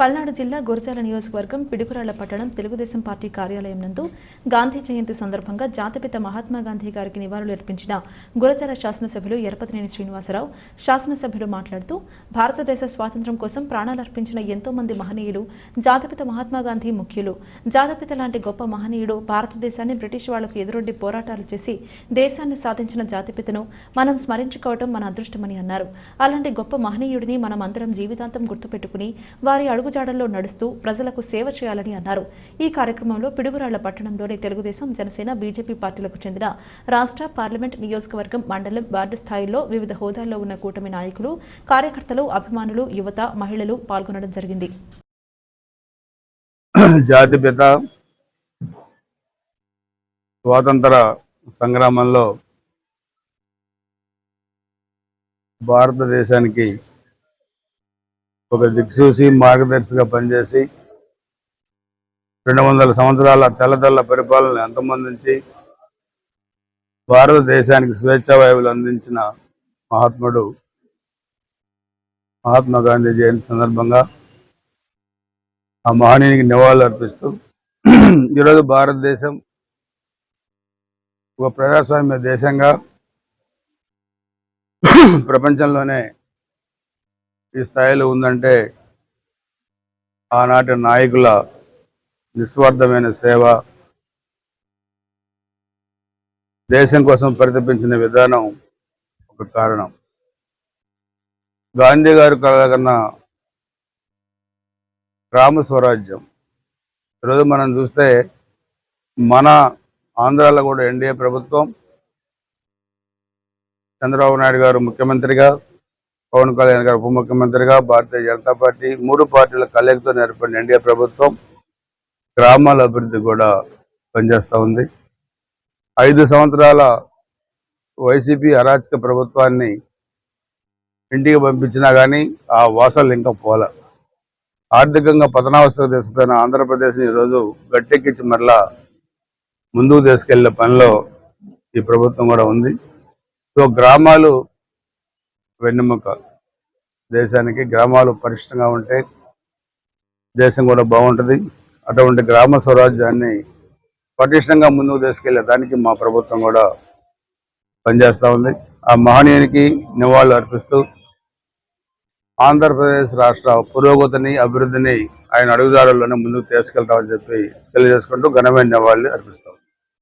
పల్నాడు జిల్లా గురజాల నియోజకవర్గం పిడుగురాళ్ళ పట్టణం తెలుగుదేశం పార్టీ కార్యాలయం నందు గాంధీ జయంతి సందర్భంగా జాతిపిత మహాత్మా గాంధీ గారికి నివాళులు అర్పించిన గురజాల శాసనసభ్యులు ఎరపతినేని శ్రీనివాసరావు శాసనసభ్యులు మాట్లాడుతూ భారతదేశ స్వాతంత్ర్యం కోసం ప్రాణాలర్పించిన ఎంతో మంది మహనీయులు జాతిపిత మహాత్మా గాంధీ ముఖ్యులు. జాతిపిత లాంటి గొప్ప మహనీయుడు భారతదేశాన్ని బ్రిటిష్ వాళ్ళకు ఎదురొడ్డి పోరాటాలు చేసి దేశాన్ని సాధించిన జాతిపితను మనం స్మరించుకోవడం మన అదృష్టమని అన్నారు. అలాంటి గొప్ప మహనీయుడిని మనం అందరం జీవితాంతం గుర్తుపెట్టుకుని వారి అడుగు అడుగుజాడల్లో నడుస్తూ ప్రజలకు సేవ చేయాలని అన్నారు. ఈ కార్యక్రమంలో పిడుగురాళ్ళ పట్టణంలోని తెలుగుదేశం జనసేన బీజేపీ పార్టీలకు చెందిన రాష్ట్ర పార్లమెంట్ నియోజకవర్గం మండలం వార్డు స్థాయిలో వివిధ హోదాల్లో ఉన్న కూటమి నాయకులు కార్యకర్తలు అభిమానులు యువత మహిళలు పాల్గొనడం జరిగింది. జాతిపిత స్వాతంత్ర సంగ్రామంలో భారతదేశానికి ఒక దిక్సూసి మార్గదర్శిగా పనిచేసి రెండు వందల సంవత్సరాల తెల్లతెల్ల పరిపాలన అంతమొందించి భారతదేశానికి స్వేచ్ఛా వాయువులు అందించిన మహాత్ముడు మహాత్మా గాంధీ జయంతి సందర్భంగా ఆ మహనీయునికి నివాళులు అర్పిస్తూ ఈరోజు భారతదేశం ఒక ప్రజాస్వామ్య దేశంగా ప్రపంచంలోనే ఈ స్థాయిలో ఉందంటే ఆనాటి నాయకుల నిస్వార్థమైన సేవ దేశం కోసం పరితపించిన విధానం ఒక కారణం. గాంధీ గారు కలగన్న గ్రామ స్వరాజ్యం. ఈరోజు మనం చూస్తే మన ఆంధ్రాలో కూడా ఎన్డీఏ ప్రభుత్వం చంద్రబాబు నాయుడు గారు ముఖ్యమంత్రిగా పవన్ కళ్యాణ్ గారు ఉప ముఖ్యమంత్రిగా భారతీయ జనతా పార్టీ మూడు పార్టీల కలయికతో ఏర్పడిన ఎన్డీఏ ప్రభుత్వం గ్రామాల అభివృద్ధి కూడా పనిచేస్తూ ఉంది. ఐదు సంవత్సరాల వైసీపీ అరాచక ప్రభుత్వాన్ని ఇంటికి పంపించినా కానీ ఆ వాసనలు ఇంకా పోల. ఆర్థికంగా పతనావస్థకు తీసుకుపోయిన ఆంధ్రప్రదేశ్ని ఈరోజు గట్టెక్కించి మరలా ముందుకు తీసుకెళ్ళే పనిలో ఈ ప్రభుత్వం కూడా ఉంది. సో గ్రామాలు వెన్నెముక. దేశానికి గ్రామాలు పరిష్టంగా ఉంటే దేశం కూడా బాగుంటుంది. అటువంటి గ్రామ స్వరాజ్యాన్ని పటిష్టంగా ముందుకు తీసుకెళ్ళే దానికి మా ప్రభుత్వం కూడా పనిచేస్తూ ఉంది. ఆ మహనీయునికి నివాళులు అర్పిస్తూ ఆంధ్రప్రదేశ్ రాష్ట్ర పురోగతిని అభివృద్ధిని ఆయన అడుగుదారుల్లోనే ముందుకు తీసుకెళ్తామని చెప్పి తెలియజేసుకుంటూ ఘనమైన నివాళులు అర్పిస్తాం.